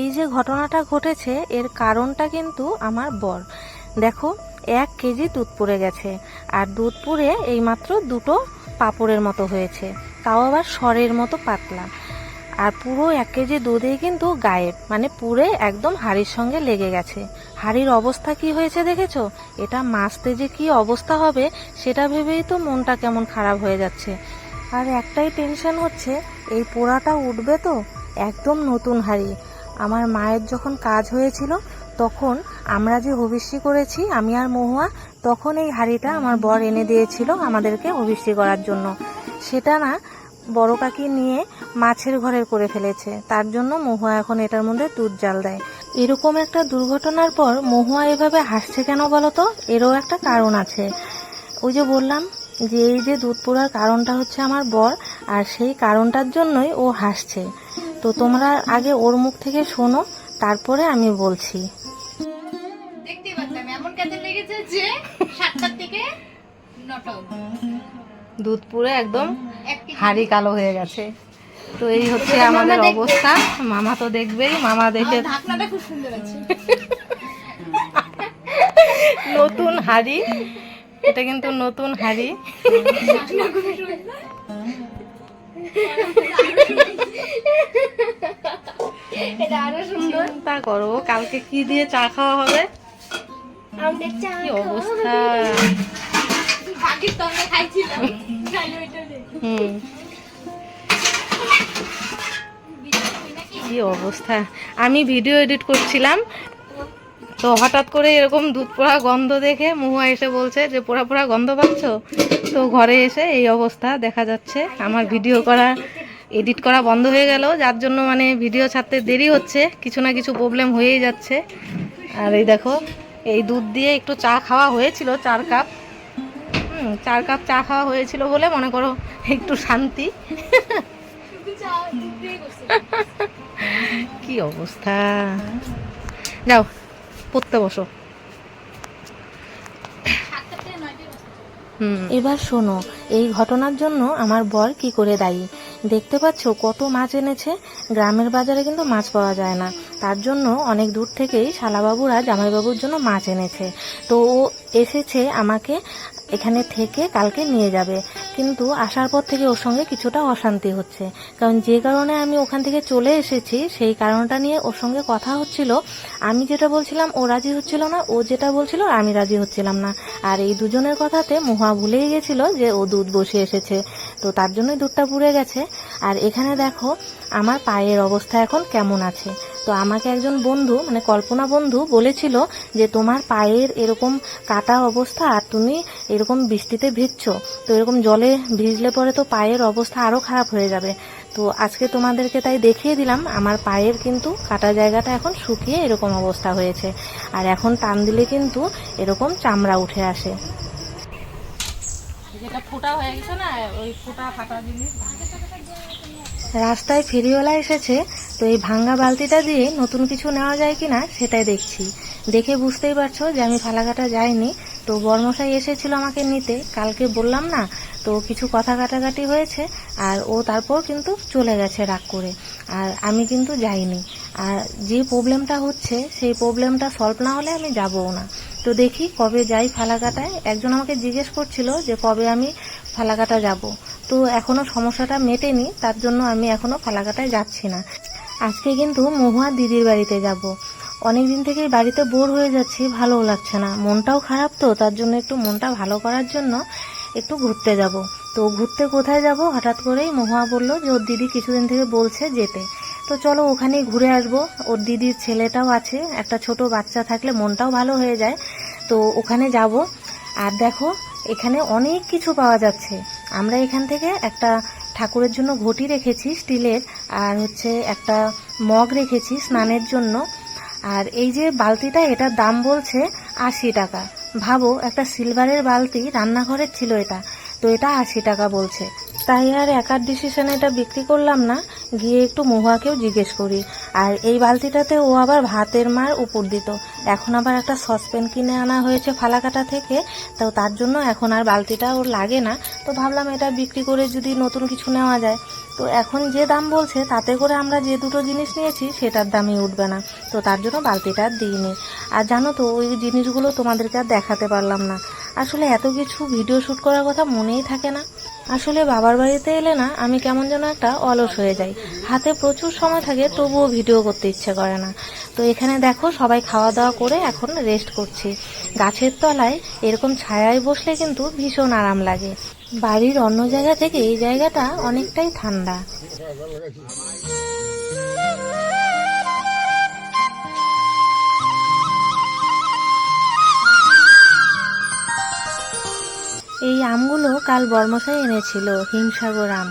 এই যে ঘটনাটা ঘটেছে, এর কারণটা কিন্তু আমার বর। দেখো, এক কেজি দুধ পুড়ে গেছে, আর দুধ পুড়ে এইমাত্র দুটো পাপড়ের মতো হয়েছে। তাও আবার সরের মতো পাতলা। আর পুরো এক কেজি দুধেই কিন্তু গায়েব মানে পুড়ে একদম হাড়ির সঙ্গে লেগে গেছে। হাড়ির অবস্থা কি হয়েছে দেখেছ? এটা মাছতে যে কি অবস্থা হবে, সেটা ভেবেই তো মনটা কেমন খারাপ হয়ে যাচ্ছে। আর একটাই টেনশন হচ্ছে, এই পোড়াটা উঠবে তো, একদম নতুন হাড়ি। আমার মায়ের যখন কাজ হয়েছিল, তখন আমরা যে হবিষ্যি করেছি, আমি আর মহুয়া, তখন এই হাড়িটা আমার বর এনে দিয়েছিল আমাদেরকে হবিষ্যি করার জন্য। সেটা না বড় কাকি নিয়ে মাছের ঘরের করে ফেলেছে। তার জন্য মহুয়া এখন এটার মধ্যে দুধ জাল দেয়। এরকম একটা দুর্ঘটনার পর মহুয়া এভাবে হাসছে কেন বলো তো এরও একটা কারণ আছে। ওই যে বললাম যে এই যে দুধ পোড়ার কারণটা হচ্ছে আমার বর, আর সেই কারণটার জন্যই ও হাসছে। তো তোমরা আগে ওর মুখ থেকে শোনো তারপরে আমি বলছি। দেখতেই পাচ্ছিলাম এমন কাজে লেগেছে যে সাতটার থেকে নটা দুধ পুড়ে একদম এক হাড়ি কালো হয়ে গেছে। তো এই হচ্ছে আমাদের অবস্থা। মামা তো দেখবেই মামা দেখে ঢাকনাটা খুব সুন্দর আছে। নতুন হাড়ি। এটা কিন্তু নতুন হাড়ি। এটা আরও সুন্দর। চিন্তা করো কালকে কি দিয়ে চা খাওয়া হবে? কি অবস্থা ভাগির তন্নে খাইছিলাম। হুম। কি অবস্থা? আমি ভিডিও এডিট করছিলাম তো হঠাৎ করে এরকম দুধ পোড়া গন্ধ দেখে মহুয়া এসে বলছে যে পোড়া পোড়া গন্ধ পাচ্ছ? তো ঘরে এসে এই অবস্থা দেখা যাচ্ছে। আমার ভিডিও করা এডিট করা বন্ধ হয়ে গেল। যার জন্য মানে ভিডিও ছাড়তে দেরি হচ্ছে। কিছু না কিছু প্রবলেম হয়েই যাচ্ছে। আর এই দেখো, এই দুধ দিয়ে একটু চা খাওয়া হয়েছিল, চার কাপ। চার কাপ চা খাওয়া হয়েছিল বলে মনে করো একটু শান্তি। কি অবস্থা? যাও, পড়তে বসো সাতটা থেকে নয়টায় বসে। হুম এবার শোনো, এই ঘটনার জন্য আমার বর কি করে দায়ী? দেখতে পাচ্ছ কত মাছ এনেছে? গ্রামের বাজারে কিন্তু মাছ পাওয়া যায় না। তার জন্য অনেক দূর থেকেই শালাবাবুরা জামাইবাবুর জন্য মাছ এনেছে। তো ও এসেছে আমাকে এখানে থেকে কালকে নিয়ে যাবে। কিন্তু আসার পর থেকে ওর সঙ্গে কিছুটা অশান্তি হচ্ছে। কারণ যে কারণে আমি ওখান থেকে চলে এসেছি, সেই কারণটা নিয়ে ওর সঙ্গে কথা হচ্ছিল। আমি যেটা বলছিলাম, ও রাজি হচ্ছিল না। ও যেটা বলছিল, আমি রাজি হচ্ছিলাম না। আর এই দুজনের কথাতে মহা ভুলেই গেছিল যে ও দুধ বসে এসেছে। তো তার জন্যই দুধটা পুড়ে গেছে। আর এখানে দেখো, আমার পায়ের অবস্থা এখন কেমন আছে। তো আমাকে একজন বন্ধু মানে কল্পনা বন্ধু বলেছিল যে তোমার পায়ের এরকম কাটা অবস্থা আর তুমি এরকম বৃষ্টিতে ভিজছো। তো এরকম জলে ভিজলে পরে তো পায়ের অবস্থা আরও খারাপ হয়ে যাবে। তো আজকে তোমাদেরকে তাই দেখিয়ে দিলাম আমার পায়ের কিন্তু কাটা জায়গাটা এখন শুকিয়ে এরকম অবস্থা হয়েছে। আর এখন টান দিলে কিন্তু এরকম চামড়া উঠে আসে। যেটা ফোটা হয়ে গেছে না ওই ফোটা ফাটা জিনিস রাস্তায় ফেরিওয়ালা এসেছে তো এই ভাঙ্গা বালতিটা দিয়ে নতুন কিছু নেওয়া যায় কি না সেটাই দেখছি। দেখে বুঝতেই পারছ যে আমি ফালাকাটা যাইনি। তো বর্মশাই এসেছিল আমাকে নিতে। কালকে বললাম না, তো কিছু কথা কাটাকাটি হয়েছে আর ও তারপর কিন্তু চলে গেছে রাগ করে। আর আমি কিন্তু যাইনি। আর যে প্রবলেমটা হচ্ছে, সেই প্রবলেমটা সলভ না হলে আমি যাবও না। তো দেখি কবে যাই ফালাকাটায়। একজন আমাকে জিজ্ঞেস করছিল যে কবে আমি ফালাকাটা যাব। তো এখনও সমস্যাটা মেটেনি, তার জন্য আমি এখনও ফালাকাটায় যাচ্ছি না। আজকে কিন্তু মহুয়া দিদির বাড়িতে যাব। অনেক দিন থেকেই বাড়িতে বোর হয়ে যাচ্ছি, ভালোও লাগছে না। মনটাও খারাপ তো, তার জন্য একটু মনটা ভালো করার জন্য একটু ঘুরতে যাব। তো ঘুরতে কোথায় যাব? হঠাৎ করেই মহুয়া বলল যে ওর দিদি কিছুদিন থেকে বলছে যেতে। তো চলো ওখানেই ঘুরে আসব। ওর দিদির ছেলেটাও আছে, একটা ছোট বাচ্চা থাকলে মনটাও ভালো হয়ে যায়। তো ওখানে যাব। আর দেখো, এখানে অনেক কিছু পাওয়া যাচ্ছে। আমরা এখান থেকে একটা ঠাকুরের জন্য ঘটি রেখেছি স্টিলের, আর হচ্ছে একটা মগ রেখেছি স্নানের জন্য। আর এই যে বালতিটা, এটার দাম বলছে আশি টাকা। ভাবো, একটা সিলভারের বালতি রান্নাঘরের ছিল এটা, তো এটা আশি টাকা বলছে। তাই আর একার ডিসিশনে এটা বিক্রি করলাম না, গিয়ে একটু মহুয়াকেও জিজ্ঞেস করি। আর এই বালতিটাতে ও আবার ভাতের মার উপর দিত। এখন আবার একটা সসপ্যান কিনে আনা হয়েছে ফালাকাটা থেকে, তো তার জন্য এখন আর বালতিটা ওর লাগে না। তো ভাবলাম এটা বিক্রি করে যদি নতুন কিছু নেওয়া যায়। তো এখন যে দাম বলছে, তাতে করে আমরা যে দুটো জিনিস নিয়েছি, সেটার দামই উঠবে না। তো তার জন্য বালতিটা দিইনি। আর জানো তো, ওই জিনিসগুলো তোমাদেরকে আর দেখাতে পারলাম না। আসলে এত কিছু ভিডিও শ্যুট করার কথা মনেই থাকে না। আসলে বাবার বাড়িতে এলে না, আমি কেমন যেন একটা অলস হয়ে যাই। হাতে প্রচুর সময় থাকে, তবুও ভিডিও করতে ইচ্ছে করে না। তো এখানে দেখো, সবাই খাওয়া দাওয়া করে এখন রেস্ট করছি। গাছের তলায় এরকম ছায়ায় বসলে কিন্তু ভীষণ আরাম লাগে। বাড়ির অন্য জায়গা থেকে এই জায়গাটা অনেকটাই ঠান্ডা। আমগুলো কাল বর্মশাই এনেছিল, হিমসাগর আম।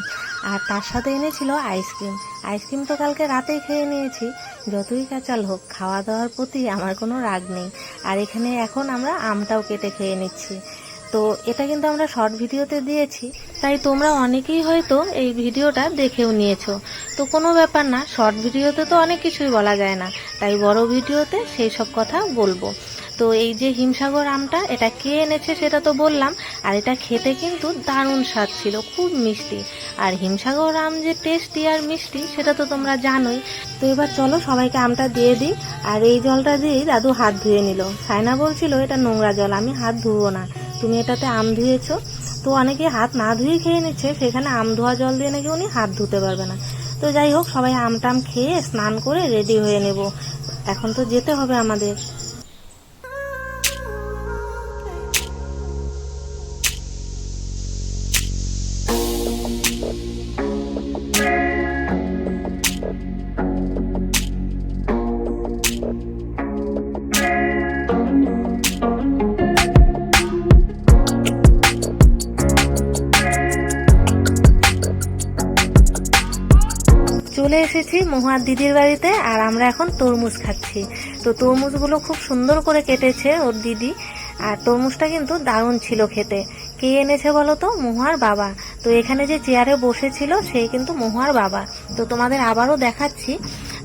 আর তার সাথে এনেছিল আইসক্রিম। আইসক্রিম তো কালকে রাতেই খেয়ে নিয়েছি। যতই কাঁচাল হোক, খাওয়া দাওয়ার প্রতি আমার কোনো রাগ নেই। আর এখানে এখন আমরা আমটাও কেটে খেয়ে নিচ্ছি। তো এটা কিন্তু আমরা শর্ট ভিডিওতে দিয়েছি, তাই তোমরা অনেকেই হয়তো এই ভিডিওটা দেখেও নিয়েছো। তো কোনো ব্যাপার না, শর্ট ভিডিওতে তো অনেক কিছুই বলা যায় না, তাই বড় ভিডিওতে সেই সব কথা বলব। তো এই যে হিমসাগর আমটা, এটা কে এনেছে সেটা তো বললাম, আর এটা খেতে কিন্তু দারুণ স্বাদ ছিল, খুব মিষ্টি। আর হিমসাগর আম যে টেস্টি আর মিষ্টি, সেটা তো তোমরা জানোই। তো এবার চলো সবাইকে আমটা দিয়ে দিই। আর এই জলটা দিয়েই দাদু হাত ধুয়ে নিল। সাইনা বলছিল, এটা নোংরা জল, আমি হাত ধুবো না। তুমি এটাতে আম ধুয়েছো। তো অনেকে হাত না ধুয়ে খেয়ে নিচ্ছে, সেখানে আম ধোয়া জল দিয়ে নাকি উনি হাত ধুতে পারবে না। তো যাই হোক, সবাই আম টাম খেয়ে স্নান করে রেডি হয়ে নেব। এখন তো যেতে হবে আমাদের। চলে এসেছি মহুয়ার দিদির বাড়িতে আর আমরা এখন তরমুজ খাচ্ছি। তো তরমুজগুলো খুব সুন্দর করে কেটেছে ওর দিদি আর তরমুজটা কিন্তু দারুণ ছিল খেতে। কে এনেছে বলো তো? মহুয়ার বাবা। তো এখানে যে চেয়ারে বসেছিল সেই কিন্তু মহুয়ার বাবা। তো তোমাদের আবারও দেখাচ্ছি।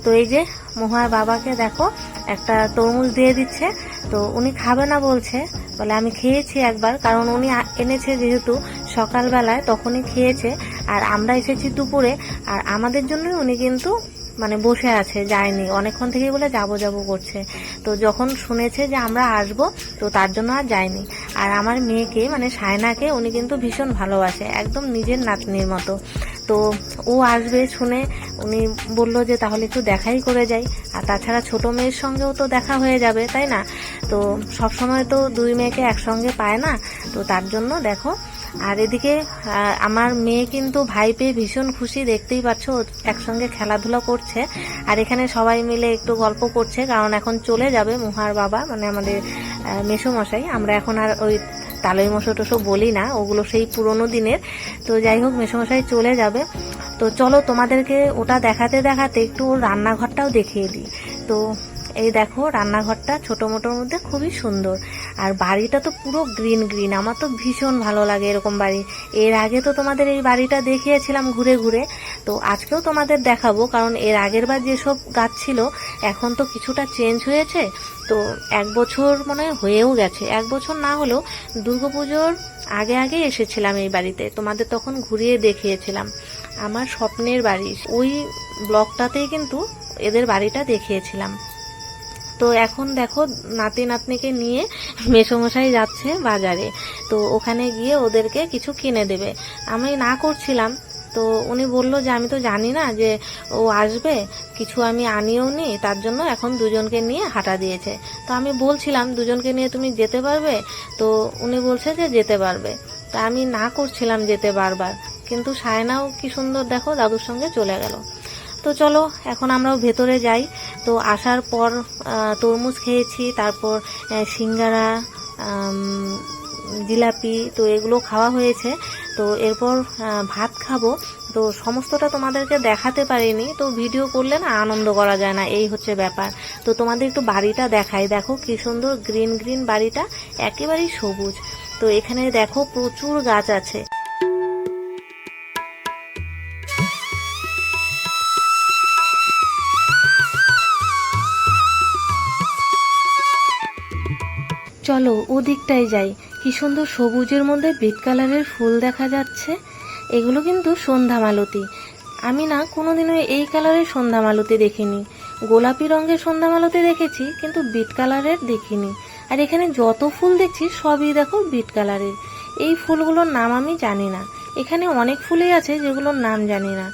তো এই যে মহুয়ার বাবাকে দেখো একটা তরমুজ দিয়ে দিচ্ছে। তো উনি খাবে না বলছে, বলে আমি খেয়েছি একবার, কারণ উনি এনেছে যেহেতু সকালবেলায়, তখনই খেয়েছে। আর আমরা এসেছি দুপুরে, আর আমাদের জন্যই উনি কিন্তু মানে বসে আছে, যায়নি। অনেকক্ষণ থেকে বলে যাব যাব করছে। তো যখন শুনেছে যে আমরা আসব, তো তার জন্য আর যায়নি। আর আমার মেয়েকে মানে সায়নাকে, উনি কিন্তু ভীষণ ভালোবাসে, একদম নিজের নাতনির মতো। তো ও আসবে শুনে উনি বলল যে, তাহলে একটু দেখাই করে যাই। আর তাছাড়া ছোট মেয়ের সঙ্গেও তো দেখা হয়ে যাবে, তাই না? তো সবসময় তো দুই মেয়েকে একসঙ্গে পায় না। তো তার জন্য দেখো আর এদিকে আমার মেয়ে কিন্তু ভাই পেয়ে ভীষণ খুশি, দেখতেই পাচ্ছ একসঙ্গে খেলাধুলা করছে। আর এখানে সবাই মিলে একটু গল্প করছে, কারণ এখন চলে যাবে মুহার বাবা মানে আমাদের মেসোমশাই। আমরা এখন আর ওই তালই মশো টসো বলি না, ওগুলো সেই পুরোনো দিনের। তো যাই হোক, মেসোমশাই চলে যাবে। তো চলো তোমাদেরকে ওটা দেখাতে দেখাতে একটু ওর রান্নাঘরটাও দেখিয়ে দিই। তো এই দেখো, রান্নাঘরটা ছোটো মোটোর মধ্যে খুবই সুন্দর। আর বাড়িটা তো পুরো গ্রিন গ্রিন। আমার তো ভীষণ ভালো লাগে এরকম বাড়ি। এর আগে তো তোমাদের এই বাড়িটা দেখিয়েছিলাম ঘুরে ঘুরে। তো আজকেও তোমাদের দেখাবো, কারণ এর আগের বার যেসব গাছ ছিল, এখন তো কিছুটা চেঞ্জ হয়েছে। তো এক বছর মনে হয় হয়েও গেছে। এক বছর না হলেও দুর্গাপুজোর আগে আগে এসেছিলাম এই বাড়িতে। তোমাদের তখন ঘুরিয়ে দেখিয়েছিলাম। আমার স্বপ্নের বাড়ি। ওই ব্লকটাতেই কিন্তু এদের বাড়িটা দেখিয়েছিলাম। তো এখন দেখো নাতি নাতনিকে নিয়ে মেসোমশাই যাচ্ছে বাজারে। তো ওখানে গিয়ে ওদেরকে কিছু কিনে দেবে। আমি না করছিলাম। তো উনি বলল যে, আমি তো জানি না যে ও আসবে। কিছু আমি আনিও নি। তার জন্য এখন দুজনকে নিয়ে হাঁটা দিয়েছে। তো আমি বলছিলাম, দুজনকে নিয়ে তুমি যেতে পারবে? তো উনি বলছে যে, যেতে পারবে। তা আমি না করছিলাম যেতে বারবার। কিন্তু সায়নাও কি সুন্দর দেখো, দাদুর সঙ্গে চলে গেল। তো চলো, এখন আমরাও ভেতরে যাই। তো আসার পর তরমুজ খেয়েছি, তারপর সিঙ্গারা জিলাপি, তো এগুলো খাওয়া হয়েছে। তো এরপর ভাত খাব। তো সমস্তটা তোমাদেরকে দেখাতে পারিনি, তো ভিডিও করলে না আনন্দ করা যায় না, এই হচ্ছে ব্যাপার। তো তোমাদের একটু বাড়িটা দেখাই। দেখো কি সুন্দর গ্রিন গ্রিন বাড়িটা, একেবারেই সবুজ। তো এখানে দেখো প্রচুর গাছ আছে। চলো ওদিকটাই যাই। কি সুন্দর সবুজের মধ্যে বিট কালারের ফুল দেখা যাচ্ছে। এগুলো কিন্তু সন্ধ্যা মালতী আমি না কোনোদিনও এই কালারের সন্ধ্যা মালতী দেখিনি। গোলাপি রঙের সন্ধ্যা মালতী দেখেছি, কিন্তু বিট কালারের দেখিনি। আর এখানে যত ফুল দেখছি, সবই দেখো বিট কালারের এই ফুলগুলোর নাম আমি জানি না। এখানে অনেক ফুলই আছে যেগুলোর নাম জানি না।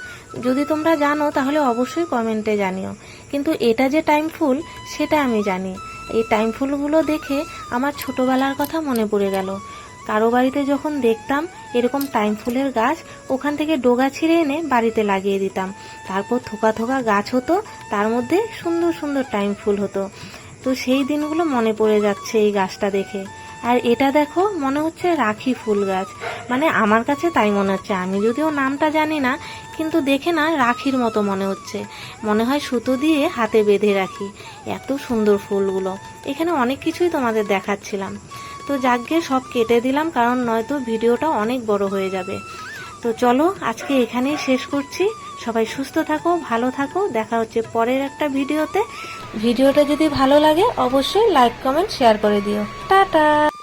যদি তোমরা জানো, তাহলে অবশ্যই কমেন্টে জানিও। কিন্তু এটা যে টাইম ফুল, সেটা আমি জানি। এই টাইম ফুলগুলো দেখে আমার ছোটবেলার কথা মনে পড়ে গেল। কারও বাড়িতে যখন দেখতাম এরকম টাইম ফুলের গাছ, ওখান থেকে ডোগা ছিঁড়ে এনে বাড়িতে লাগিয়ে দিতাম। তারপর থোকা থোকা গাছ হতো, তার মধ্যে সুন্দর সুন্দর টাইম ফুল হতো। তো সেই দিনগুলো মনে পড়ে যাচ্ছে এই গাছটা দেখে। আর এটা দেখো, মনে হচ্ছে রাখি ফুল গাছ। মানে আমার কাছে তাই মনে হচ্ছে। আমি যদিও নামটা জানি না, কিন্তু দেখে না রাখির মতো মনে হচ্ছে। মনে হয় সুতো দিয়ে হাতে বেঁধে রাখি। এত সুন্দর ফুলগুলো। এখানে অনেক কিছুই তোমাদের দেখাচ্ছিলাম। তো যাকগে, সব কেটে দিলাম, কারণ নয়তো ভিডিওটা অনেক বড় হয়ে যাবে। তো চলো, আজকে এখানেই শেষ করছি। সবাই সুস্থ থাকো, ভালো থাকো। দেখা হচ্ছে পরের একটা ভিডিওতে। ভিডিওটা যদি ভালো লাগে, অবশ্যই লাইক কমেন্ট শেয়ার করে দিও। টাটা!